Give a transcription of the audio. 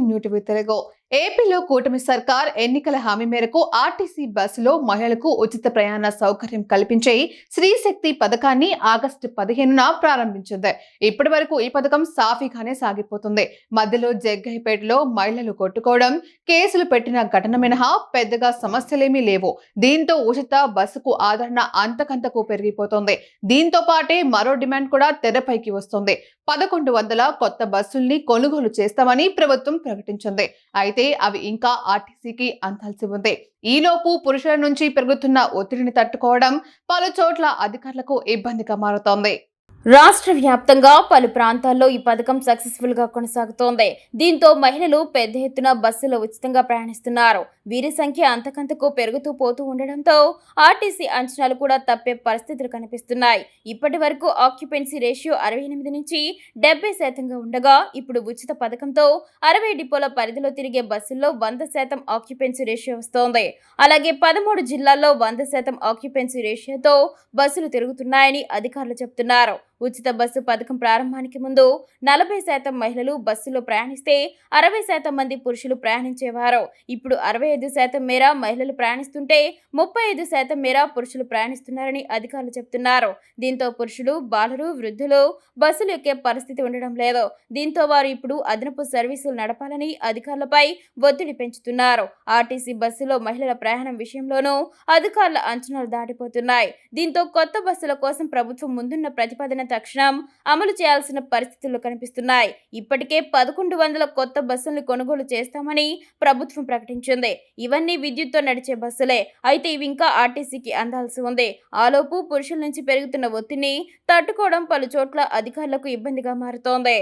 to New to go ఏపీలో కూటమి సర్కార్ ఎన్నికల హామీ మేరకు ఆర్టీసీ బస్సులో మహిళలకు ఉచిత ప్రయాణ సౌకర్యం కల్పించే శ్రీ శక్తి పథకాన్ని ఆగస్టు పదిహేనున ప్రారంభించింది. ఇప్పటి వరకు ఈ పథకం సాఫీగానే సాగిపోతుంది. మధ్యలో జగ్గైపేటలో మహిళలు కొట్టుకోవడం కేసులు పెట్టిన ఘటన మినహా పెద్దగా సమస్యలేమీ లేవు. దీంతో ఉచిత బస్సుకు ఆదరణ అంతకంతకు పెరిగిపోతుంది. దీంతో పాటే మరో డిమాండ్ కూడా తెరపైకి వస్తుంది. పదకొండు వందల కొత్త బస్సుల్ని కొనుగోలు చేస్తామని ప్రభుత్వం ప్రకటించింది. అయితే అవి ఇంకా ఆర్టీసీకి అందాల్సి ఉంది. ఈలోపు పురుషుల నుంచి పెరుగుతున్న ఒత్తిడిని తట్టుకోవడం పలు చోట్ల అధికారులకు ఇబ్బందిగా మారుతోంది. రాష్ట్ర వ్యాప్తంగా పలు ప్రాంతాల్లో ఈ పథకం సక్సెస్ఫుల్గా కొనసాగుతోంది. దీంతో మహిళలు పెద్ద ఎత్తున బస్సులో ఉచితంగా ప్రయాణిస్తున్నారు. వీరి సంఖ్య అంతకంతకు పెరుగుతూ పోతూ ఉండడంతో ఆర్టీసీ అంచనాలు కూడా తప్పే పరిస్థితులు కనిపిస్తున్నాయి. ఇప్పటి వరకు ఆక్యుపెన్సీ రేషియో అరవై ఎనిమిది నుంచి డెబ్బై శాతంగా ఉండగా ఇప్పుడు ఉచిత పథకంతో అరవై డిపోల పరిధిలో తిరిగే బస్సుల్లో వంద శాతం ఆక్యుపెన్సీ రేషియో వస్తోంది. అలాగే పదమూడు జిల్లాల్లో వంద శాతం ఆక్యుపెన్సీ రేషియోతో బస్సులు తిరుగుతున్నాయని అధికారులు చెబుతున్నారు ఉచిత బస్సు పథకం ప్రారంభానికి ముందు నలభై శాతం మహిళలు బస్సులో ప్రయాణిస్తే అరవై శాతం మంది పురుషులు ప్రయాణించేవారు. ఇప్పుడు అరవై ఐదు శాతం మేర మహిళలు ప్రయాణిస్తుంటే ముప్పై ఐదు శాతం మేర పురుషులు ప్రయాణిస్తున్నారని అధికారులు చెప్తున్నారు. దీంతో పురుషులు బాలరు వృద్ధులు బస్సులు ఎక్కే పరిస్థితి ఉండడం లేదు. దీంతో వారు ఇప్పుడు అదనపు సర్వీసులు నడపాలని అధికారులపై ఒత్తిడి పెంచుతున్నారు. ఆర్టీసీ బస్సులో మహిళల ప్రయాణం విషయంలోనూ అధికారుల అంచనాలు దాటిపోతున్నాయి. దీంతో కొత్త బస్సుల కోసం ప్రభుత్వం ముందున్న ప్రతిపాదన తక్షణం అమలు చేయాల్సిన పరిస్థితులు కనిపిస్తున్నాయి. ఇప్పటికే పదకొండు వందల కొత్త బస్సులను కొనుగోలు చేస్తామని ప్రభుత్వం ప్రకటించింది. ఇవన్నీ విద్యుత్తో నడిచే బస్సులే. అయితే ఇవి ఇంకా ఆర్టీసీకి అందాల్సి ఉంది. ఆలోపు పురుషుల నుంచి పెరుగుతున్న ఒత్తిడిని తట్టుకోవడం పలు చోట్ల అధికారులకు ఇబ్బందిగా మారుతోంది.